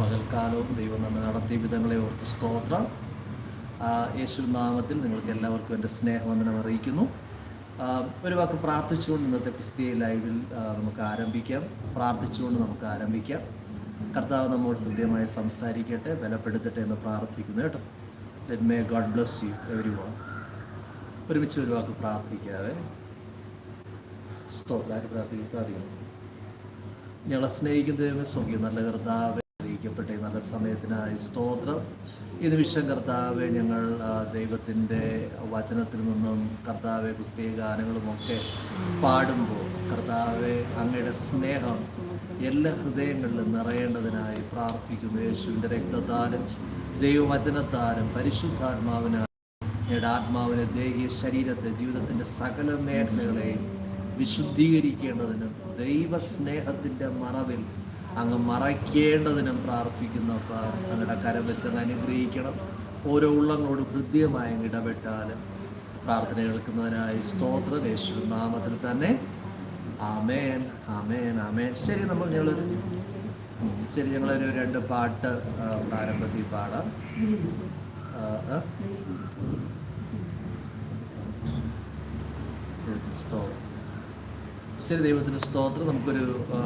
പകൽക്കാലവും ദൈവം നമ്മെ നടത്തിയ വിധങ്ങളെ ഓർത്ത് സ്തോത്രം. യേശു നാമത്തിൽ നിങ്ങൾക്ക് എല്ലാവർക്കും എന്റെ സ്നേഹവന്ദനം അറിയിക്കുന്നു. ഒരു വാക്ക് പ്രാർത്ഥിച്ചുകൊണ്ട് ഇന്നത്തെ ക്രിസ്തീയ ലൈവിൽ നമുക്ക് ആരംഭിക്കാം. പ്രാർത്ഥിച്ചുകൊണ്ട് നമുക്ക് ആരംഭിക്കാം. കർത്താവ് നമ്മോട് ഹൃദ്യമായി സംസാരിക്കട്ടെ ബലപ്പെടുത്തട്ടെ എന്ന് പ്രാർത്ഥിക്കുന്നു കേട്ടോ. Let may God bless you everyone ഒരുമിച്ച് ഒരു വാക്ക് പ്രാർത്ഥിക്കാതെ സ്തോത്രം. പ്രാർത്ഥിക്കുന്നു? ഞങ്ങളെ സ്നേഹിക്കുന്ന സ്വർഗീയ നല്ല കർത്താവെ അറിയിക്കപ്പെട്ട ഈ നല്ല സമയത്തിനായി സ്തോത്രം. ഈ നിമിഷം കർത്താവ് ഞങ്ങൾ ദൈവത്തിന്റെ വചനത്തിൽ നിന്നും കർത്താവെ ക്രിസ്തീയ ഗാനങ്ങളുമൊക്കെ പാടുമ്പോൾ കർത്താവെ അങ്ങയുടെ സ്നേഹം എല്ലാ ഹൃദയങ്ങളിലും നിറയേണ്ടതിനായി പ്രാർത്ഥിക്കുന്നു. യേശുവിന്റെ രക്തത്താലും ദൈവവചനത്താലും പരിശുദ്ധാത്മാവിനാലും ഞങ്ങളുടെ ആത്മാവിനെ ദേഹിയ ശരീരത്തെ ജീവിതത്തിന്റെ സകല മേഖലകളെയും വിശുദ്ധീകരിക്കേണ്ടതിനും ദൈവസ്നേഹത്തിന്റെ മറവിൽ അങ്ങ് മറയ്ക്കേണ്ടതിനും പ്രാർത്ഥിക്കുന്ന അങ്ങയുടെ കരം വെച്ച് അങ്ങ് അനുഗ്രഹിക്കണം. ഓരോ ഉള്ളങ്ങളോട് ഹൃദ്യമായി ഇടപെട്ടാലും പ്രാർത്ഥന കേൾക്കുന്നതിനായി സ്തോത്ര യേശു നാമത്തിൽ തന്നെ. ആമേൻ ആമേൻ ആമേൻ. ശരി നമ്മൾ ഞങ്ങളൊരു ശരി ഞങ്ങളൊരു രണ്ട് പാട്ട് പ്രാരംഭത്തിൽ പാടാം? സ്തോത്രം ശരി ദൈവത്തിന് സ്തോത്രം. നമുക്കൊരു ആ,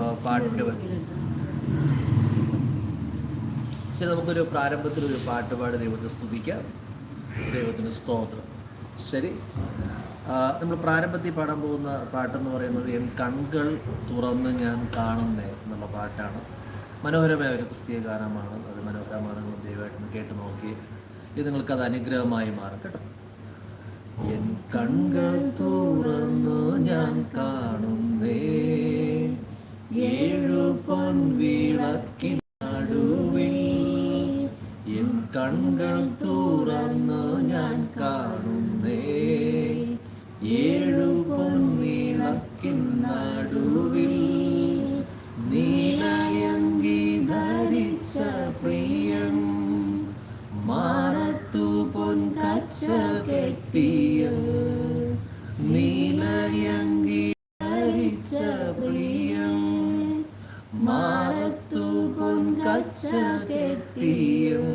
ശരി നമുക്കൊരു പ്രാരംഭത്തിൽ ഒരു പാട്ട് പാടി ദൈവത്തെ സ്തുതിക്കാം. ദൈവത്തിന് സ്തോത്രം. ശരി. നമ്മൾ പ്രാരംഭത്തിൽ പാടാൻ പോകുന്ന പാട്ടെന്ന് പറയുന്നത് എൻ കൺകൾ തുറന്ന് ഞാൻ കാണുന്നേ എന്നുള്ള പാട്ടാണ്. മനോഹരമായ ഒരു ക്രിസ്തീയ ഗാനമാണ് അത് മനോഹരമാണ് ദയവായിട്ടൊന്ന് കേട്ട് നോക്കി. ഇത് നിങ്ങൾക്ക് അത് അനുഗ്രഹമായി മാറും കേട്ടോ. എൻ കൺകൾ തുറന്നു ഞാൻ കാണുന്നേ ഏഴു പൊൻവിളക്കിൻ എൻ കണ്ണുകൾ തുറന്നു ഞാൻ കാണുന്നേ. ഏഴു പൊൻവിളക്കിൻ ധരിച്ച പ്രിയൻ മാറത്തു പൊൻകച്ച കെട്ടിയ. നീലയങ്കി ധരിച്ച പ്രിയം. മാറത്തു പൊൻകച്ച കെട്ടിയും.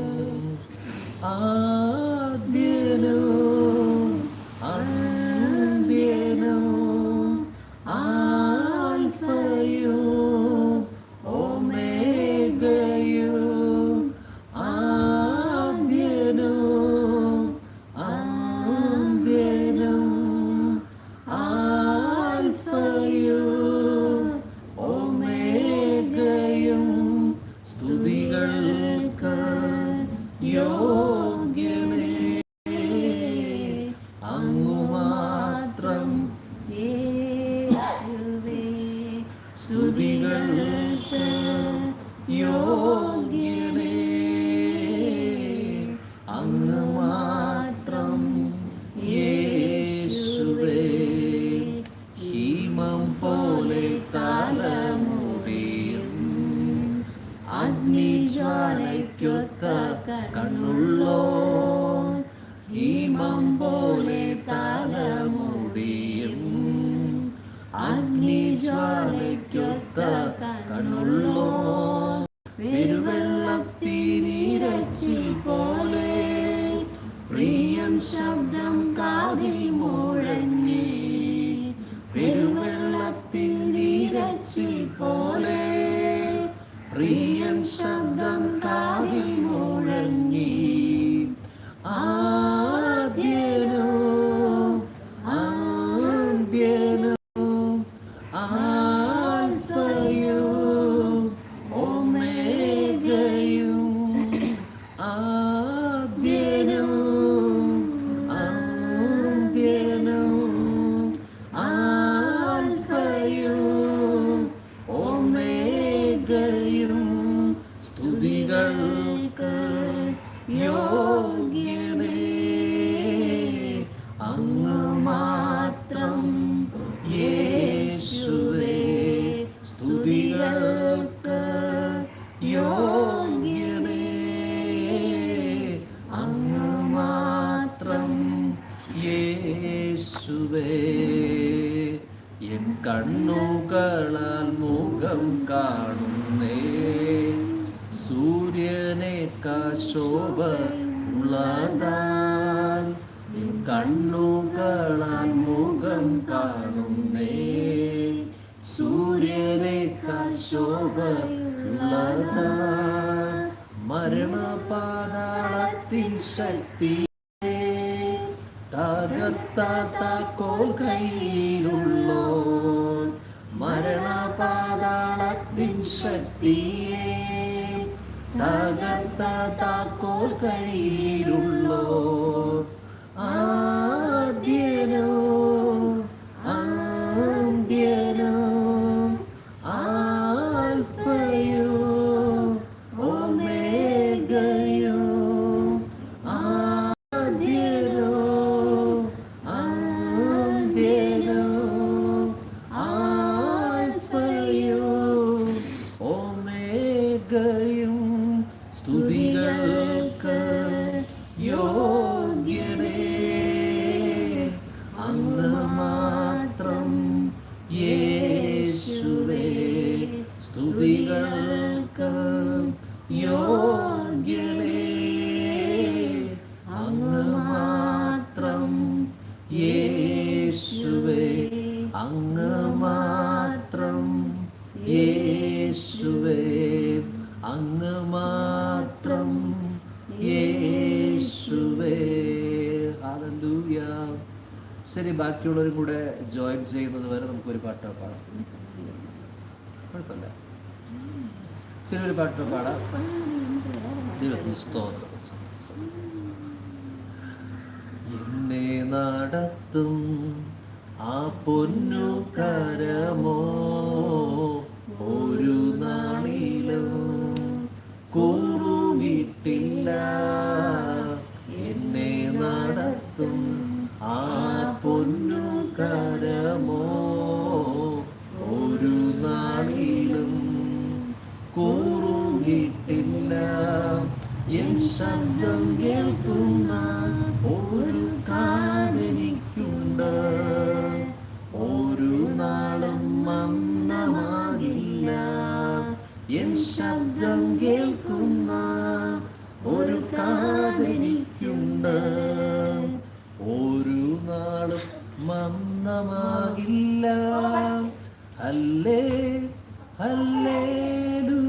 ആദ്യനോ Yo. ഹീമം പോലെ തലമുടിയും അഗ്നിജ്വാലയ്ക്കൊത്ത കണ്ണുള്ളോ? പെരുവെള്ളത്തിനിരച്ചിൽ പോലെ പ്രിയം ശബ്ദം സ്തുതികൾക്ക് യോഗ്യനേ അങ്ങ് മാത്രം യേശുവേ. സ്തുതികൾക്ക് യോഗ്യനേ അങ്ങ് മാത്രം യേശുവേ. എൻ കണ്ണുകളാൽ മുഖം കാണുന്നേ. സൂര്യ ശോഭ ഉള്ളതാൽ കണ്ണുകളാൽ മുഖം കാണുന്നേ. സൂര്യനേക്കാൾ ശോഭയുള്ളതാൽ മരണപാതാളത്തിൻ ശക്തി തകർത്താക്കോൽ കയ്യിലുള്ളോ മരണപാതാളത്തിൻ ശക്തിയെ. തകർത്താക്കോൽ കയ്യിലുള്ളോ? ആദ്യനോ? ആദ്യനോ? ആൽഫയോ? ഒമേഗയോ? ആദ്യനോ? ആദ്യനോ? ആൽഫയോ? ഒമേഗയും? ശരി ബാക്കിയുള്ളവരും കൂടെ ജോയിൻ ചെയ്യുന്നത് വരെ നമുക്ക് ഒരു പാട്ട് പാടാം. കുഴപ്പമില്ല. ശരി ഒരു പാട്ട് പാടാം. ദൈവത്തിന് എന്നെ നടത്തും ആ പൊന്നു കരമോ? ഒരു നാളിലും കൂറുകിട്ടില്ല കൂറുകിട്ടില്ല. എൻ ശബ്ദം കേൾക്കുന്ന ഒരു കാതനിക്കുണ്ട്. ഒരു നാളും മന്ദമാകില്ല. എൻ ശബ്ദം കേൾക്കുന്ന ഒരു കാതനിക്കുണ്ട്. ഒരു നാളും മന്ദമാകില്ല. അല്ലേ ഹല്ലേലൂയ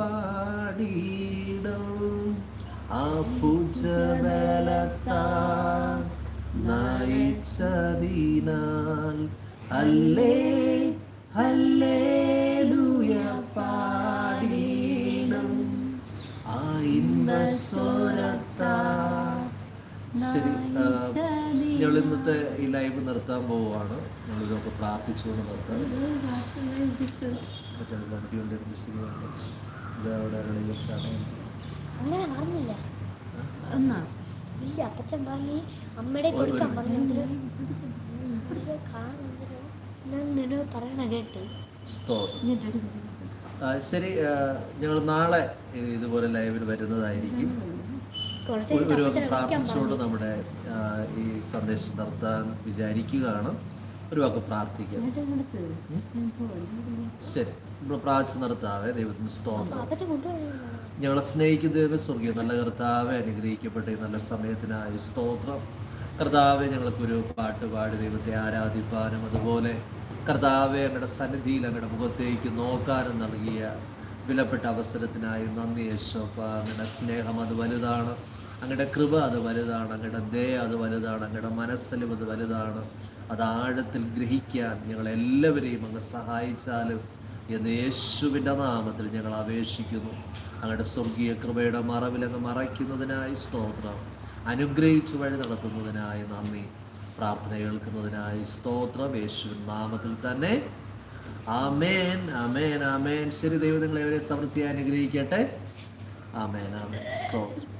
പാടിയിടും. ആ ഫുജബലത്താ നയിച്ചതിനാൽ ഹല്ലേ ഹല്ലേലൂയ പാടിയിടും. ആ ഇന്നസ്വരത്താ ശരി ഞങ്ങൾ ഇന്നത്തെ ഈ ലൈവ് നിർത്താൻ പോവുകയാണ്. ഞങ്ങൾ ഇതൊക്കെ പ്രാർത്ഥിച്ചുകൊണ്ട് നിർത്താം. അങ്ങനെ ഇല്ല അപ്പച്ചൻ പറഞ്ഞു അമ്മയുടെ കൊടുക്കാൻ പറഞ്ഞു എന്തിനോ കാണാൻ എന്തിനോ? ഞാൻ നിന്നോട് പറയണ കേട്ട്. ശരി ഞങ്ങൾ നാളെ ഇതുപോലെ ലൈവിൽ വരുന്നതായിരിക്കും. കുറച്ച് ഒരു പ്രാർത്ഥിച്ചുകൊണ്ട് നമ്മുടെ ഈ സന്ദേശം നടത്താൻ വിചാരിക്കുകയാണ്. ഒരു വാക്ക് പ്രാർത്ഥിക്കാം. ശരി. നമ്മൾ പ്രാർത്ഥിച്ച് ദൈവത്തിന് സ്തോത്രം. ഞങ്ങളെ സ്നേഹിക്കുന്ന ദൈവം സ്വർഗീയ നല്ല കർത്താവെ അനുഗ്രഹിക്കപ്പെട്ട ഈ നല്ല സമയത്തിനായി സ്തോത്രം. കർത്താവെ ഞങ്ങൾക്കൊരു പാട്ട് പാടി ദൈവത്തെ ആരാധിപ്പാനും. അതുപോലെ കർത്താവെ അങ്ങയുടെ സന്നിധിയിൽ അങ്ങയുടെ മുഖത്തേക്ക് നോക്കാനും നൽകിയ വിലപ്പെട്ട അവസരത്തിനായി നന്ദി യേശോപ്പ അങ്ങയുടെ സ്നേഹം അത് വലുതാണ്. അങ്ങയുടെ കൃപ അത് വലുതാണ് അങ്ങയുടെ ദയ അത് വലുതാണ് അങ്ങയുടെ മനസ്സലും അത് വലുതാണ്. അത് ആഴത്തിൽ ഗ്രഹിക്കാൻ ഞങ്ങളെല്ലാവരെയും അങ്ങ് സഹായിച്ചാലും എന്ന് യേശുവിന്റെ നാമത്തിൽ ഞങ്ങൾ അപേക്ഷിക്കുന്നു. അങ്ങയുടെ സ്വർഗീയ കൃപയുടെ മറവിൽ അങ്ങ് മറയ്ക്കുന്നതിനായി സ്തോത്രം. അനുഗ്രഹിച്ചു വഴി നടത്തുന്നതിനായി നന്ദി. പ്രാർത്ഥന കേൾക്കുന്നതിനായി സ്തോത്രം. യേശുവിൻ നാമത്തിൽ തന്നെ. ആമേൻ ആമേൻ ആമേൻ. ശരി ദൈവം നിങ്ങളെ ഇവരെ സമൃദ്ധി അനുഗ്രഹിക്കട്ടെ. ആമേൻ ആമേൻ. സ്തോത്രം.